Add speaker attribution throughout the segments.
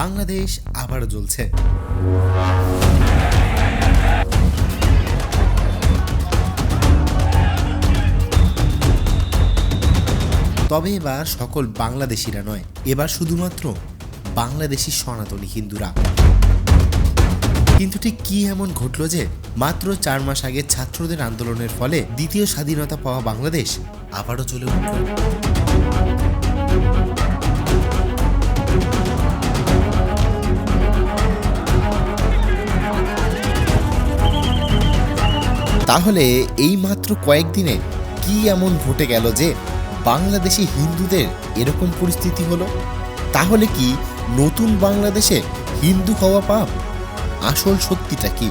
Speaker 1: বাংলাদেশ আবারও জ্বলছে। তবে এবার সকল বাংলাদেশিরা নয়, এবার শুধুমাত্র বাংলাদেশি সনাতনী হিন্দুরা। কিন্তু ঠিক কি এমন ঘটলো যে মাত্র চার মাস আগে ছাত্রদের আন্দোলনের ফলে দ্বিতীয় স্বাধীনতা পাওয়া বাংলাদেশ আবারও চলে উঠল? তাহলে এই মাত্র কয়েকদিনে কি এমন ঘটে গেল যে বাংলাদেশি হিন্দুদের এরকম পরিস্থিতি হলো? তাহলে কি নতুন বাংলাদেশে হিন্দু হওয়া পাপ? আসল সত্যিটা কি?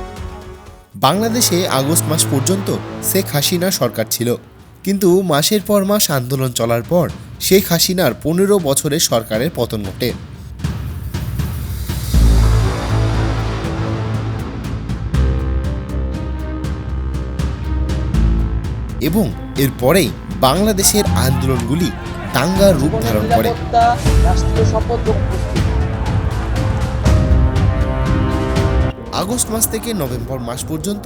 Speaker 1: বাংলাদেশে আগস্ট মাস পর্যন্ত শেখ হাসিনা সরকার ছিল। কিন্তু মাসের পর মাস আন্দোলন চলার পর শেখ হাসিনার পনেরো বছরের সরকারের পতন ঘটে। এবং এরপরেই বাংলাদেশের আন্দোলনগুলি দাঙ্গার রূপ ধারণ করে। আগস্ট মাস থেকে নভেম্বর মাস পর্যন্ত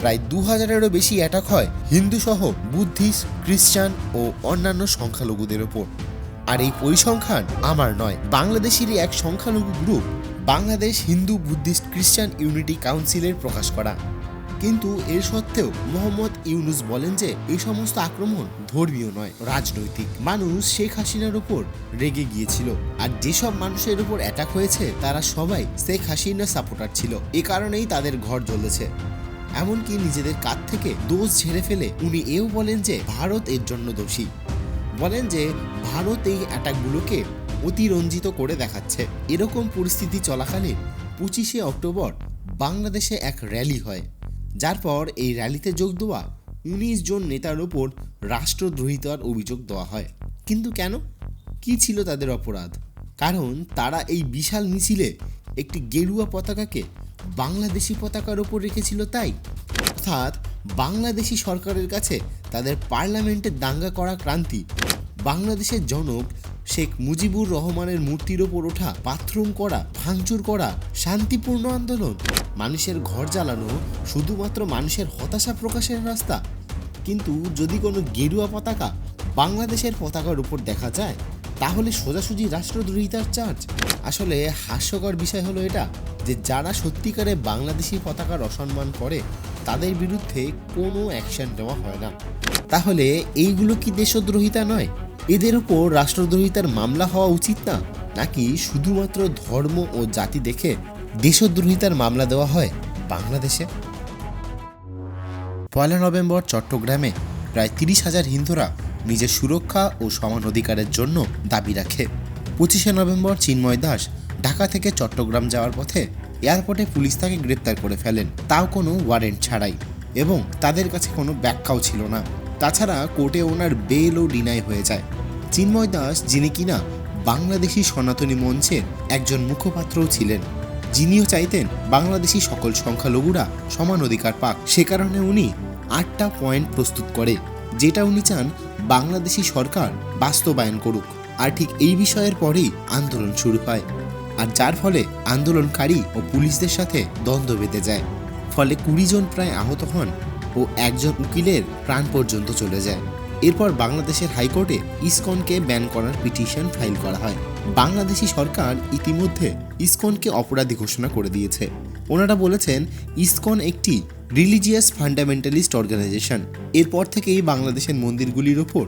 Speaker 1: প্রায় দু হাজারেরও বেশি অ্যাটাক হয় হিন্দু সহ বুদ্ধিস্ট, খ্রিস্টান ও অন্যান্য সংখ্যালঘুদের ওপর আর এই পরিসংখ্যান আমার নয়, বাংলাদেশেরই এক সংখ্যালঘু group Bangladesh Hindu, Buddhist, Christian unity কাউন্সিলের প্রকাশ করা কিন্তু এর সত্ত্বেও মোহাম্মদ ইউনুস বলেন যে এই সমস্ত আক্রমণ ধর্মীয় নয়, রাজনৈতিক। মানুষ শেখ হাসিনার উপর রেগে গিয়েছিল। আর যেসব মানুষের উপর অ্যাটাক হয়েছে, তারা সবাই শেখ হাসিনার সাপোর্টার ছিল। এ কারণেই তাদের ঘর জ্বলেছে। এমনকি নিজেদের কাছ থেকে দোষ ঝেড়ে ফেলে উনি এও বলেন যে ভারত এর জন্য দোষী। বলেন যে ভারত এই অ্যাটাকগুলোকে অতিরঞ্জিত করে দেখাচ্ছে। এরকম পরিস্থিতি চলাকালীন পঁচিশে অক্টোবর বাংলাদেশে এক র্যালি হয়। যার পর এই র্যালিতে যোগ দেওয়া উনিশ জন নেতার ওপর রাষ্ট্রদ্রোহিতার অভিযোগ দেওয়া হয়। কিন্তু কেন? কি ছিল তাদের অপরাধ? কারণ তারা এই বিশাল মিছিলে একটি গেরুয়া পতাকাকে বাংলাদেশি পতাকার ওপর রেখেছিল তাই। অর্থাৎ বাংলাদেশি সরকারের কাছে তাদের পার্লামেন্টে দাঙ্গা করা ক্রান্তি বাংলাদেশের জনক শেখ মুজিবুর রহমানের মূর্তির ওপর ওঠা, বাথরুম করা, ভাঙচুর করা, শান্তিপূর্ণ আন্দোলন। মানুষের ঘর জ্বালানো শুধুমাত্র মানুষের হতাশা প্রকাশের রাস্তা। কিন্তু যদি কোনো গেরুয়া পতাকা বাংলাদেশের পতাকার উপর দেখা যায়, তাহলে সোজাসুজি রাষ্ট্রদ্রোহিতার চার্জ। আসলে হাস্যকর বিষয় হলো এটা যে, যারা সত্যিকারে বাংলাদেশি পতাকার অসম্মান করে, তাদের বিরুদ্ধে কোনো অ্যাকশন নেওয়া হয় না। তাহলে এইগুলো কি দেশদ্রোহিতা নয়? এদের উপর রাষ্ট্রদ্রোহিতার মামলা হওয়া উচিত না, নাকি শুধুমাত্র ধর্ম ও জাতি দেখে দেশদ্রোহিতার মামলা দেওয়া হয় বাংলাদেশে? পয়লা নভেম্বর চট্টগ্রামে প্রায় তিরিশ হাজার হিন্দুরা নিজের সুরক্ষা ও সমান অধিকারের জন্য দাবি রাখে। পঁচিশে নভেম্বর চিন্ময় দাস ঢাকা থেকে চট্টগ্রাম যাওয়ার পথে এয়ারপোর্টে পুলিশ তাকে গ্রেপ্তার করে ফেলেন। তাও কোনো ওয়ারেন্ট ছাড়াই এবং তাদের কাছে কোনো ব্যাখ্যাও ছিল না। তাছাড়া কোর্টে ওনার বেলও ডিনাই হয়ে যায়। চিন্ময় দাস, যিনি কিনা বাংলাদেশি সনাতনী মঞ্চের একজন মুখপাত্রও ছিলেন, যিনিও চাইতেন বাংলাদেশি সকল সংখ্যালঘুরা সমান অধিকার পাক। সে কারণে উনি আটটা পয়েন্ট প্রস্তুত করে, যেটা উনি চান বাংলাদেশি সরকার বাস্তবায়ন করুক। আর ঠিক এই বিষয়ের পরেই আন্দোলন শুরু হয়, আর যার ফলে আন্দোলনকারী ও পুলিশদের সাথে দ্বন্দ্ব বেঁধে যায়। ফলে কুড়ি জন প্রায় আহত হন ও একজন উকিলের প্রাণ পর্যন্ত চলে যায়। এরপর বাংলাদেশের হাইকোর্টে ইসকনকে ব্যান করার পিটিশন ফাইল করা হয়। বাংলাদেশি সরকার ইতিমধ্যে ইসকনকে অপরাধী ঘোষণা করে দিয়েছে। ওনারা বলেছেন, ইসকন একটি রিলিজিয়াস ফান্ডামেন্টালিস্ট অর্গানাইজেশন। এরপর থেকেই বাংলাদেশের মন্দিরগুলির ওপর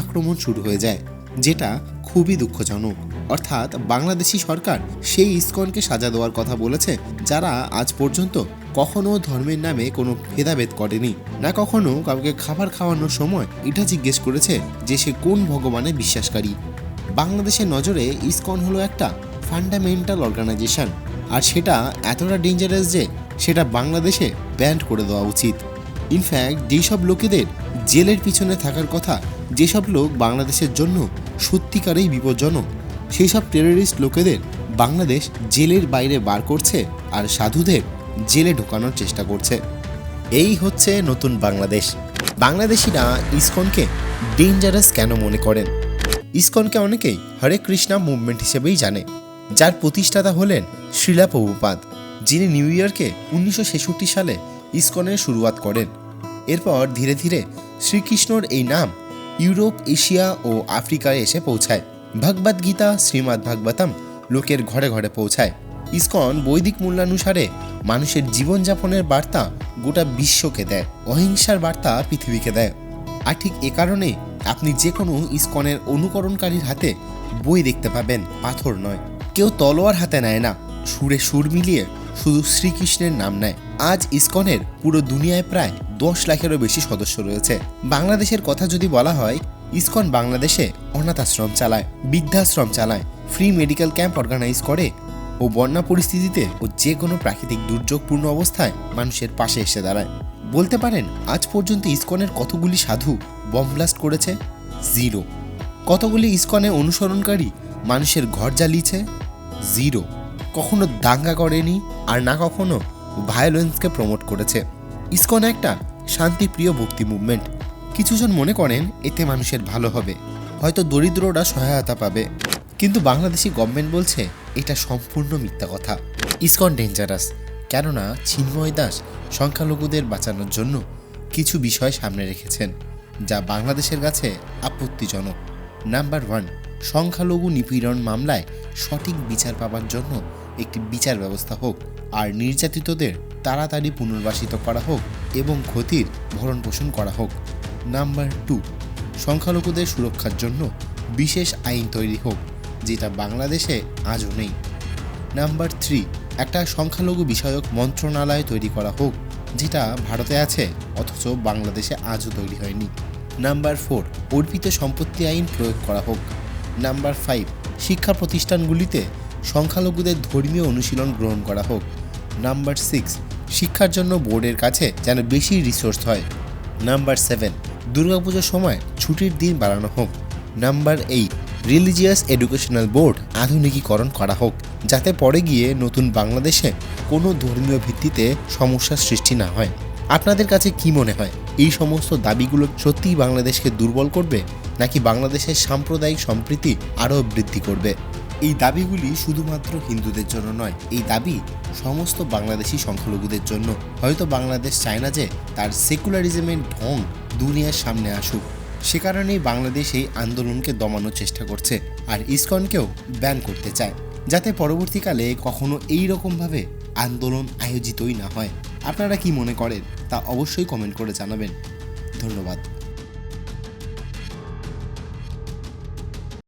Speaker 1: আক্রমণ শুরু হয়ে যায়, যেটা খুবই দুঃখজনক। অর্থাৎ বাংলাদেশি সরকার সেই ইসকনকে সাজা দেওয়ার কথা বলেছে, যারা আজ পর্যন্ত কখনো ধর্মের নামে কোনো ভেদাভেদ করেনি, না কখনো কাউকে খাবার খাওয়ানোর সময় এটা জিজ্ঞেস করেছে যে সে কোন ভগবানে বিশ্বাসকারী। বাংলাদেশের নজরে ইসকন হলো একটা ফান্ডামেন্টাল অর্গানাইজেশন আর সেটা এতটা ডেঞ্জারাস যে সেটা বাংলাদেশে ব্যান্ড করে দেওয়া উচিত। ইনফ্যাক্ট যেসব লোকেদের জেলের পিছনে থাকার কথা, যেসব লোক বাংলাদেশের জন্য সত্যিকারেই বিপজ্জনক সেই সব টেররিস্ট লোকেদের বাংলাদেশ জেলের বাইরে বার করছে, আর সাধুদের জেলে ঢোকানোর চেষ্টা করছে। এই হচ্ছে নতুন বাংলাদেশ। বাংলাদেশিরা ইসকনকে ডেঞ্জারাস কেন মনে করেন? ইসকনকে অনেকেই হরে কৃষ্ণা মুভমেন্ট হিসেবেই জানে। যার প্রতিষ্ঠাতা হলেন শ্রীলা প্রভুপাদ, যিনি নিউ ইয়র্কে উনিশশো ছেষট্টি সালে ইসকনের শুরুয়াত করেন। এরপর ধীরে ধীরে শ্রীকৃষ্ণর এই নাম ইউরোপ, এশিয়া ও আফ্রিকায় এসে পৌঁছায়। ভগবদ গীতা শ্রীমদ্ ভাগবতম লোকের ঘরে ঘরে পৌঁছায়। ইসকন বৈদিক মূল্যানুসারে মানুষের জীবনযাপনের বার্তা গোটা বিশ্বকে দেয়, অহিংসার বার্তা পৃথিবীকে দেয়। আর ঠিক এ কারণে আপনি যে কোনো ইসকনের অনুকরণকারীর হাতে বই দেখতে পাবেন, পাথর নয়। কেউ তলোয়ার হাতে নেয় না, সুরে সুর মিলিয়ে শুধু শ্রীকৃষ্ণের নাম নেয়। আজ ইসকনের পুরো দুনিয়ায় প্রায় দশ লাখেরও বেশি সদস্য রয়েছে। বাংলাদেশের কথা যদি বলা হয়, ইসকন বাংলাদেশে অনাথ আশ্রম চালায়, বৃদ্ধাশ্রম চালায়, ফ্রি মেডিকেল ক্যাম্প অর্গানাইজ করে ও বন্যা পরিস্থিতিতে ও যে কোনো প্রাকৃতিক দুর্যোগপূর্ণ অবস্থায় মানুষের পাশে এসে দাঁড়ায়। বলতে পারেন, আজ পর্যন্ত ইসকনের কতগুলি সাধু বম ব্লাস্ট করেছে? জিরো। কতগুলি ইসকনে অনুসরণকারী মানুষের ঘর জ্বালিয়েছে? জিরো। কখনো দাঙ্গা করেনি আর না কখনো ভায়োলেন্সকে প্রমোট করেছে। ইসকন একটা শান্তিপ্রিয় ভক্তি মুভমেন্ট কিছুজন মনে করেন, এতে মানুষের ভালো হবে। হয়তো দরিদ্ররা সহায়তা পাবে। কিন্তু বাংলাদেশি গভর্নমেন্ট বলছে এটা সম্পূর্ণ মিথ্যা কথা। ইসকন ডেঞ্জারাস, কেননা চিন্ময় দাস সংখ্যালঘুদের বাঁচানোর জন্য কিছু বিষয় সামনে রেখেছেন, যা বাংলাদেশের কাছে আপত্তিজনক। নাম্বার ওয়ান, সংখ্যালঘু নিপীড়ন মামলায় সঠিক বিচার পাবার জন্য একটি বিচার ব্যবস্থা হোক, আর নির্যাতিতদের তাড়াতাড়ি পুনর্বাসিত করা হোক এবং ক্ষতির ভরণ পোষণ করা হোক। নাম্বার টু, সংখ্যালঘুদের সুরক্ষার জন্য বিশেষ আইন তৈরি হোক। যেটা বাংলাদেশে আজও নেই। নাম্বার থ্রি, একটা সংখ্যালঘু বিষয়ক মন্ত্রণালয় তৈরি করা হোক, যেটা ভারতে আছে, অথচ বাংলাদেশে আজও তৈরি হয়নি। নাম্বার ফোর, অর্পিত সম্পত্তি আইন প্রয়োগ করা হোক। নাম্বার ফাইভ, শিক্ষা প্রতিষ্ঠানগুলিতে সংখ্যালঘুদের ধর্মীয় অনুশীলন গ্রহণ করা হোক। নাম্বার সিক্স, শিক্ষার জন্য বোর্ডের কাছে যেন বেশি রিসোর্স হয়। নাম্বার সেভেন, দুর্গাপুজোর সময় ছুটির দিন বাড়ানো হোক। Number eight religious educational board আধুনিকীকরণ করা হোক, যাতে পরে গিয়ে নতুন বাংলাদেশে কোনো ধর্মীয় ভিত্তিতে সমস্যার সৃষ্টি না হয়। আপনাদের কাছে কি মনে হয়? এই সমস্ত দাবিগুলো সত্যিই বাংলাদেশকে দুর্বল করবে, নাকি বাংলাদেশের সাম্প্রদায়িক সম্প্রীতি আরও বৃদ্ধি করবে? এই দাবিগুলি শুধুমাত্র হিন্দুদের জন্য নয়, এই দাবি সমস্ত বাংলাদেশি সংখ্যালঘুদের জন্য। হয়তো বাংলাদেশ চায় না যে তার সেকুলারিজমের ঢং দুনিয়ার সামনে আসুক। সে কারণেই বাংলাদেশ এই আন্দোলনকে দমানোর চেষ্টা করছে আর ইসকনকেও ব্যান করতে চায়, যাতে পরবর্তীকালে কখনো এই রকমভাবে আন্দোলন আয়োজিতই না হয়। আপনারা কি মনে করেন তা অবশ্যই কমেন্ট করে জানাবেন। ধন্যবাদ।